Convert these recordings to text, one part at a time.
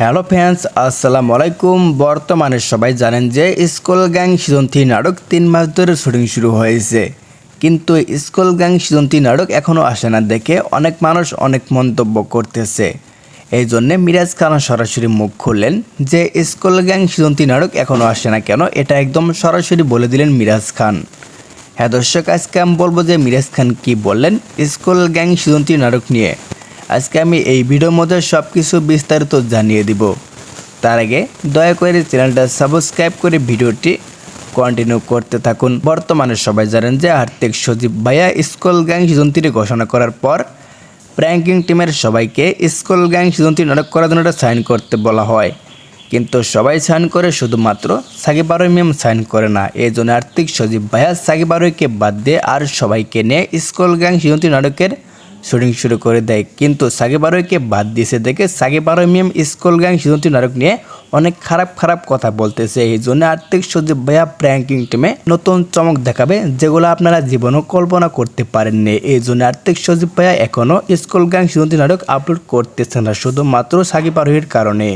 Hello fans আসসালামু আলাইকুম। বর্তমানে সবাই জানেন যে স্কুল গ্যাং সিজন থ্রি নাটক তিন মাস ধরে শুটিং শুরু হয়েছে। কিন্তু স্কুল গ্যাং সিজন থ্রি নাটক এখনও আসে না দেখে অনেক মানুষ অনেক মন্তব্য করতেছে। এই জন্যে মিরাজ খান সরাসরি মুখ খুললেন যে স্কুল গ্যাং সিজন থ্রি নাটক এখনও আসে না কেন এটা একদম সরাসরি বলে দিলেন মিরাজ খান। হ্যাঁ দর্শক, আজকে আমি বলব যে মিরাজ খান কি বললেন স্কুল গ্যাং সিজন থ্রি নাটক নিয়ে। আজকে আমি এই ভিডিওর মধ্যে সব কিছু বিস্তারিত জানিয়ে দিব। তার আগে দয়া করে চ্যানেলটা সাবস্ক্রাইব করে ভিডিওটি কন্টিনিউ করতে থাকুন। বর্তমানে সবাই জানেন যে আর্থিক সজীব ভাইয়া স্কুল গ্যাং সিজন থ্রি ঘোষণা করার পর প্র্যাঙ্কিং টিমের সবাইকে স্কুল গ্যাং সিজন থ্রি নাটক করার জন্য সাইন করতে বলা হয়। কিন্তু সবাই সাইন করে শুধুমাত্র সাকিব আরোই মেম সাইন করে না। এই জন্য আর্থিক সজীব ভাইয়া সাকিব আরোইকে বাদ দিয়ে আর সবাইকে নিয়ে স্কুল গ্যাং সিজন থ্রি নাটকের শুটিং শুরু করে দেয়। কিন্তু সাকিব আরোহীকে বাদ দিয়েছে দেখে Sakib Arohi Mim school gang season নারক নিয়ে অনেক খারাপ খারাপ কথা বলতেছে। এই জন্য আর্থিক সজীব ভাইয়া প্র্যাঙ্কিং টিমে নতুন চমক দেখাবে, যেগুলো আপনারা জীবনও কল্পনা করতে পারেননি। এই জন্য আর্থিক সজীব ভাইয়া এখনও স্কুল গ্যাং সিজন থ্রি নাটক আপলোড করতেছে না, শুধুমাত্র সাকিব আরোহীর কারণে।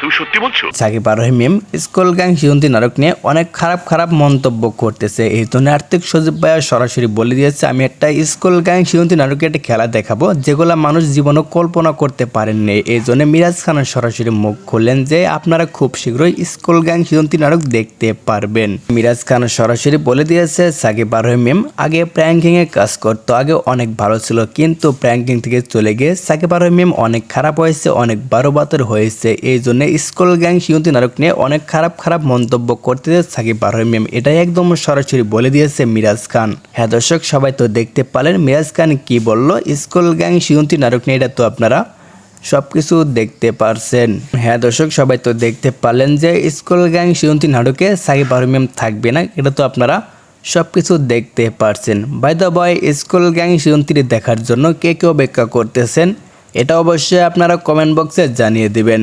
তুমি সত্যি বলছো? সাকিব আরোহী মিম স্কুল গ্যাং সিজন্তি নাটক নিয়ে অনেক খারাপ খারাপ মন্তব্য করতেছে। এই জন্য আর্থিক সজীব ভাইয়া সরাসরি বলে দিয়েছে, আমি একটা স্কুল গ্যাং সিজন্তি নাটকে একটা খেলা দেখাবো, যেগুলো মানুষ জীবনও কল্পনা করতে পারেননি এই জন্য মিরাজ খানের সরাসরি মুখ খুললেন যে, আপনারা খুব শীঘ্রই স্কুল গ্যাং সিজন্তি নাটক দেখতে পারবেন। মিরাজ খান সরাসরি বলে দিয়েছে, সাকিব আরোহী মিম আগে প্র্যাঙ্কিং এ কাজ করতো, আগে অনেক ভালো ছিল, কিন্তু প্র্যাঙ্কিং থেকে চলে গিয়ে সাকিব আরোহী মিম অনেক খারাপ হয়েছে, অনেক বারো বাতর হয়েছে। এই জন্য স্কুল গ্যাং সিয়ন্তি নাটক নিয়ে অনেক খারাপ খারাপ মন্তব্য করতে সাকিব আরোহী মিম এটাই একদম সরাসরি বলে দিয়েছে মিরাজ খান। হ্যাঁ দর্শক, সবাই তো দেখতে পালেন মিরাজ খান কি বলল, স্কুল গ্যাং সিয়ন্তি নাটক নিয়ে এটা তো আপনারা সব কিছু দেখতে পারছেন। হ্যাঁ দর্শক, সবাই তো দেখতে পারলেন যে স্কুল গ্যাং সিয়ন্তি নাটকে সাকিব আরোহী মিম থাকবে না, এটা তো আপনারা সব কিছু দেখতে পারছেন। By the way school gang season দেখার জন্য কে কেউ অপেক্ষা করতেছেন, এটা অবশ্যই আপনারা কমেন্ট বক্সে জানিয়ে দিবেন।